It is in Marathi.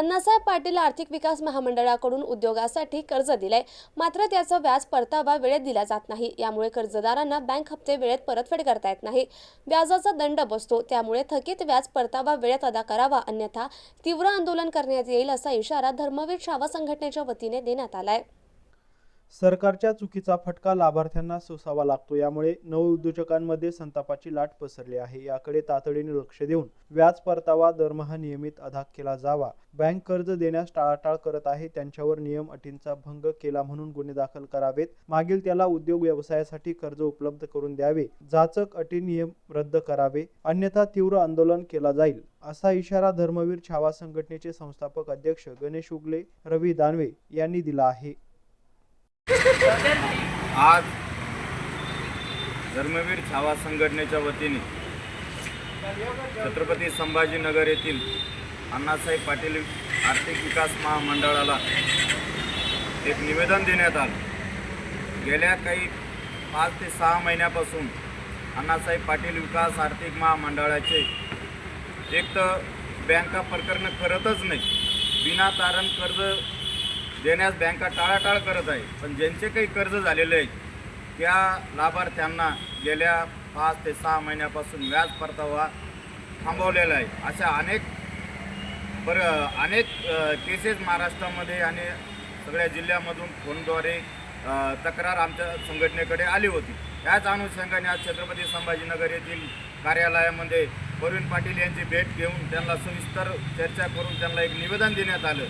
अण्णासाहेब पाटील आर्थिक विकास महामंडळाकडून उद्योगासाठी कर्ज दिलंय. मात्र त्याचं व्याज परतावा वेळेत दिला जात नाही. यामुळे कर्जदारांना बँक हप्ते वेळेत परतफेड करता येत नाही. व्याजाचा दंड बसतो. त्यामुळे थकीत व्याज परतावा वेळेत अदा करावा अन्यथा तीव्र आंदोलन करण्यात येईल असा इशारा धर्मवीर शावा संघटनेच्या वतीने देण्यात आलाय. सरकारच्या चुकीचा फटका लाभार्थ्यांना सोसावा लागतो. यामुळे नवउद्योजकांमध्ये संतापाची लाट पसरली आहे. याकडे तातडीने लक्ष देऊन व्याज परतावा दरमहा नियमित अदा केला जावा. बँक कर्ज देण्यास टाळाटाळ करत आहे. त्यांच्यावर नियम अटींचा भंग केला म्हणून गुन्हे दाखल करावेत. मागील त्याला उद्योग व्यवसायासाठी कर्ज उपलब्ध करून द्यावे. जाचक अटी नियम रद्द करावे. अन्यथा तीव्र आंदोलन केला जाईल. असा इशारा धर्मवीर छावा संघटनेचे संस्थापक अध्यक्ष गणेश उगले रवी दानवे यांनी दिला आहे. आज धर्मवीर छावा संघटनेच्या वतीने छत्रपती संभाजीनगर येथील अण्णासाहेब पाटील आर्थिक विकास महामंडळाला एक निवेदन देण्यात आलं. गेल्या काही पाच ते सहा महिन्यापासून अण्णासाहेब पाटील विकास आर्थिक महामंडळाचे एक तर बँका प्रकरणं करतच नाही. विनातारण कर्ज देण्यास बँका टाळाटाळ करत आहे पण ज्यांचे काही कर्ज झालेले आहेत त्या लाभार्थ्यांना गेल्या पाच ते सहा महिन्यापासून व्याज परतावा थांबवलेला आहे. अशा अनेक पर अनेक केसेस महाराष्ट्रामध्ये आणि सगळ्या जिल्ह्यामधून फोनद्वारे तक्रार आमच्या संघटनेकडे आली होती. त्याच अनुषंगाने आज छत्रपती संभाजीनगर येथील कार्यालयामध्ये प्रवीण पाटील यांची भेट घेऊन त्यांना सविस्तर चर्चा करून त्यांना एक निवेदन देण्यात आलं.